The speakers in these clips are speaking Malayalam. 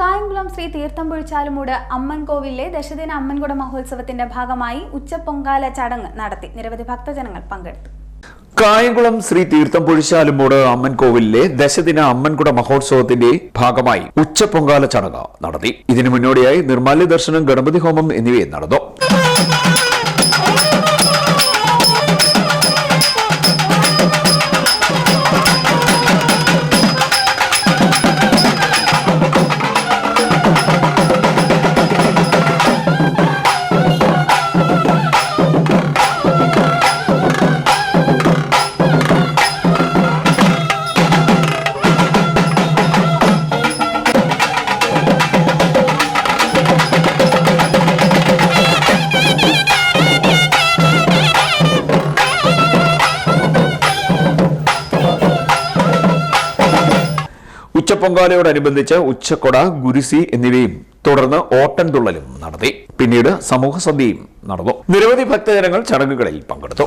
കായംകുളം ശ്രീ തീർത്ഥംപുഴിച്ചാലുമൂട് അമ്മൻകോവിലെ ദശദിന അമ്മൻകുട മഹോത്സവത്തിന്റെ ഭാഗമായി ഉച്ചപ്പൊങ്കാല ചടങ്ങ് നടത്തി. നിരവധി ഭക്തജനങ്ങൾ പങ്കെടുത്തു. കായംകുളം ശ്രീ തീർത്ഥം പൊഴിച്ചാലുമൂട് അമ്മൻ കോവിലിലെ ദശദിന അമ്മൻകുട മഹോത്സവത്തിന്റെ ഭാഗമായി ഉച്ചപ്പൊങ്കാല ചടങ്ങ് നടത്തി. ഇതിനു മുന്നോടിയായി നിർമാല്യ ദർശനം ഗണപതി ഹോമം എന്നിവയും നടന്നു. ഉച്ചപ്പൊങ്കാലയോടനുബന്ധിച്ച് ഉച്ചക്കൊട ഗുരുസി എന്നിവയും തുടർന്ന് ഓട്ടൻതുള്ളലും നടത്തി. പിന്നീട് സമൂഹ സദ്യയും നടന്നു. നിരവധി ഭക്തജനങ്ങൾ ചടങ്ങുകളിൽ പങ്കെടുത്തു.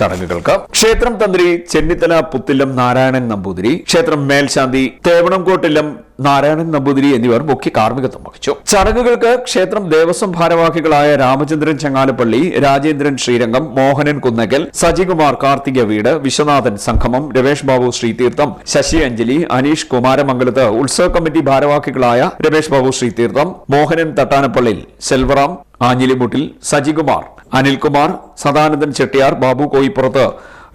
ചടങ്ങുകൾക്ക്. ക്ഷേത്രം തന്ത്രി ചെന്നിത്തല പുത്തില്ലം നാരായണൻ നമ്പൂതിരി. ക്ഷേത്രം മേൽശാന്തി തേവണംകോട്ടില്ലം നാരായണൻ നമ്പൂതിരി എന്നിവർ മുഖ്യ കാർമ്മികത്വം വഹിച്ചു. ചടങ്ങുകൾക്ക് ക്ഷേത്രം ദേവസ്വം ഭാരവാഹികളായ രാമചന്ദ്രൻ ചങ്ങാലപ്പള്ളി രാജേന്ദ്രൻ ശ്രീരംഗം മോഹനൻ കുന്നകൽ സജികുമാർ കാർത്തിക വീട് വിശ്വനാഥൻ സംഗമം രമേഷ് ബാബു ശ്രീതീർത്ഥം ശശി അഞ്ജലി അനീഷ് കുമാരമംഗലത്ത് ഉത്സവ കമ്മിറ്റി ഭാരവാഹികളായ രമേഷ് ബാബു ശ്രീതീർത്ഥം മോഹനൻ തട്ടാനപ്പള്ളിൽ സെൽവറാം ആഞ്ഞിലിമുട്ടിൽ സജികുമാർ അനിൽകുമാർ സദാനന്ദൻ ചെട്ടിയാർ ബാബു കോയിപ്പുറത്ത്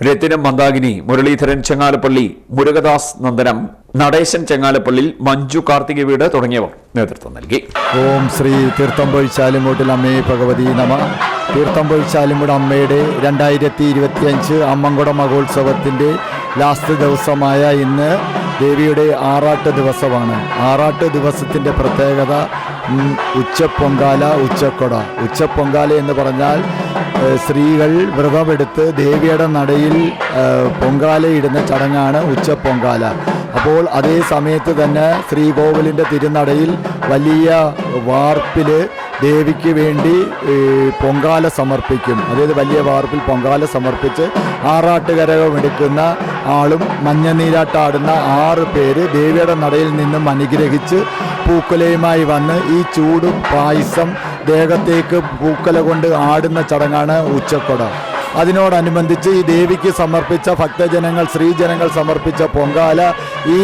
രത്തിനം മന്ദാകിനി മുരളീധരൻ ചെങ്ങാലപ്പള്ളി മുരുകദാസ് നന്ദനം നടേശൻ ചെങ്ങാലപ്പള്ളിൽ മഞ്ജു കാർത്തിക വീട് തുടങ്ങിയവർ നേതൃത്വം നൽകി. ഓം ശ്രീ തീർത്ഥം തീർത്ഥംപൊഴിച്ചാലുമൂട്ടിൽ അമ്മേ ഭഗവതി നമ. തീർത്ഥം തീർത്ഥംപൊഴിച്ചാലുമൂട് അമ്മയുടെ രണ്ടായിരത്തി ഇരുപത്തിയഞ്ച് അമ്മങ്കുട മഹോത്സവത്തിന്റെ ലാസ്റ്റ് ദിവസമായ ഇന്ന് ദേവിയുടെ ആറാട്ട് ദിവസമാണ്. ആറാട്ട് ദിവസത്തിന്റെ പ്രത്യേകത ഉച്ചപ്പൊങ്കാല ഉച്ചക്കൊട. ഉച്ചപ്പൊങ്കാല എന്ന് പറഞ്ഞാൽ സ്ത്രീകൾ വ്രതമെടുത്ത് ദേവിയുടെ നടയിൽ പൊങ്കാല പൊങ്കാലയിടുന്ന ചടങ്ങാണ് ഉച്ചപ്പൊങ്കാല. അപ്പോൾ അതേ സമയത്ത് തന്നെ ശ്രീകോവിലിന്റെ തിരുനടയിൽ വലിയ വാർപ്പിൽ ദേവിക്ക് വേണ്ടി പൊങ്കാല സമർപ്പിക്കും. അതായത് വലിയ വാർപ്പിൽ പൊങ്കാല സമർപ്പിച്ച് ആറാട്ടുകരകം എടുക്കുന്ന ആളും മഞ്ഞനീരാട്ടാടുന്ന ആറ് പേര് ദേവിയുടെ നടയിൽ നിന്നും അനുഗ്രഹിച്ച് പൂക്കുലയുമായി വന്ന് ഈ ചൂടും പായസം ദേഹത്തേക്ക് പൂക്കല കൊണ്ട് ആടുന്ന ചടങ്ങാണ് ഉച്ചക്കൊട. അതിനോടനുബന്ധിച്ച് ഈ ദേവിക്ക് സമർപ്പിച്ച ഭക്തജനങ്ങൾ സ്ത്രീജനങ്ങൾ സമർപ്പിച്ച പൊങ്കാല ഈ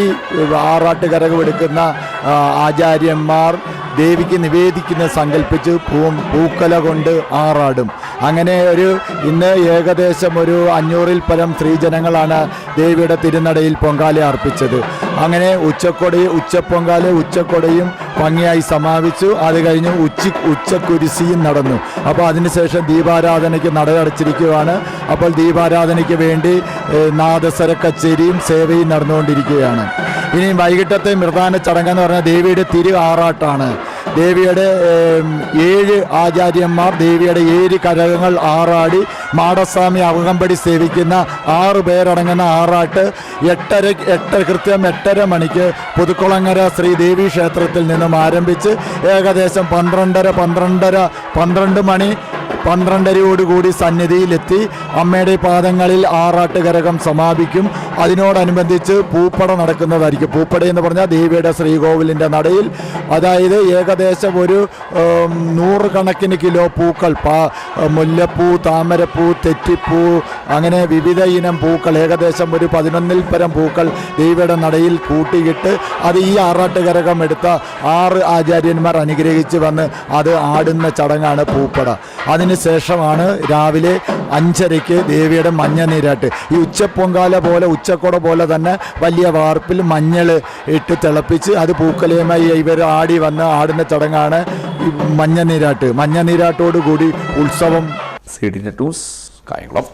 ആറാട്ടുകരകമെടുക്കുന്ന ആ, ആചാര്യന്മാർ ദേവിക്ക് നിവേദിക്കുന്ന സങ്കല്പിച്ച് പൂ പൂക്കല കൊണ്ട് ആറാടും. അങ്ങനെ ഒരു ഇന്ന് ഏകദേശം ഒരു അഞ്ഞൂറിൽ പരം സ്ത്രീജനങ്ങളാണ് ദേവിയുടെ തിരുനടയിൽ പൊങ്കാല അർപ്പിച്ചത്. അങ്ങനെ ഉച്ചക്കൊടി ഉച്ചപ്പൊങ്കാല ഉച്ചക്കൊടയും ഭംഗിയായി സമാപിച്ചു. അത് കഴിഞ്ഞ് ഉച്ച ഉച്ചക്കുരിശിയും നടന്നു. അപ്പോൾ അതിനുശേഷം ദീപാരാധനയ്ക്ക് നടയടച്ചിരിക്കുകയാണ്. അപ്പോൾ ദീപാരാധനയ്ക്ക് വേണ്ടി നാദസര കച്ചേരിയും സേവയും നടന്നുകൊണ്ടിരിക്കുകയാണ്. ഇനി വൈകിട്ടത്തെ മൃദാന ചടങ്ങെന്ന് പറഞ്ഞാൽ ദേവിയുടെ തിരു ആറാട്ടാണ് ദേവിയുടെ ഏഴ് ആചാര്യന്മാർ ദേവിയുടെ ഏഴ് കരകങ്ങൾ ആറാടി മാടസ്വാമി അകമ്പടി സേവിക്കുന്ന ആറ് പേരടങ്ങുന്ന ആറാട്ട് എട്ടര എട്ട് കൃത്യം എട്ടര മണിക്ക് പുതുക്കുളങ്ങര ശ്രീദേവി ക്ഷേത്രത്തിൽ നിന്നും ആരംഭിച്ച് ഏകദേശം പന്ത്രണ്ടര പന്ത്രണ്ടര പന്ത്രണ്ട് മണി പന്ത്രണ്ടരയോടുകൂടി സന്നിധിയിലെത്തി അമ്മയുടെ പാദങ്ങളിൽ ആറാട്ടുകരകം സമാപിക്കും. അതിനോടനുബന്ധിച്ച് പൂപ്പട നടക്കുന്നതായിരിക്കും. പൂപ്പട എന്ന് പറഞ്ഞാൽ ദേവിയുടെ ശ്രീകോവിലിന്റെ നടയിൽ. അതായത് ഏകദേശം ഒരു നൂറുകണക്കിന് കിലോ പൂക്കൾ പാ മുല്ലപ്പൂ താമരപ്പൂ തെറ്റിപ്പൂ അങ്ങനെ വിവിധ ഇനം പൂക്കൾ ഏകദേശം ഒരു പതിനൊന്നിൽ പരം പൂക്കൾ ദേവിയുടെ നടയിൽ കൂട്ടിയിട്ട് അത് ഈ ആറാട്ടുകരകം എടുത്ത ആറ് ആചാര്യന്മാർ അനുഗ്രഹിച്ച് വന്ന് അത് ആടുന്ന ചടങ്ങാണ് പൂപ്പട. അതിനുശേഷമാണ് രാവിലെ അഞ്ചരയ്ക്ക് ദേവിയുടെ മഞ്ഞ നീരാട്ട്. ഈ ഉച്ചപ്പൊങ്കാല പോലെ ഉച്ചക്കുട പോലെ തന്നെ വലിയ വാർപ്പിൽ മഞ്ഞൾ ഇട്ട് തിളപ്പിച്ച് അത് പൂക്കലയുമായി ഇവർ ആടി വന്ന് ആടുന്ന ചടങ്ങാണ് മഞ്ഞ നീരാട്ട്. മഞ്ഞ നീരാട്ടോടുകൂടി ഉത്സവം. സി കായംകുളം.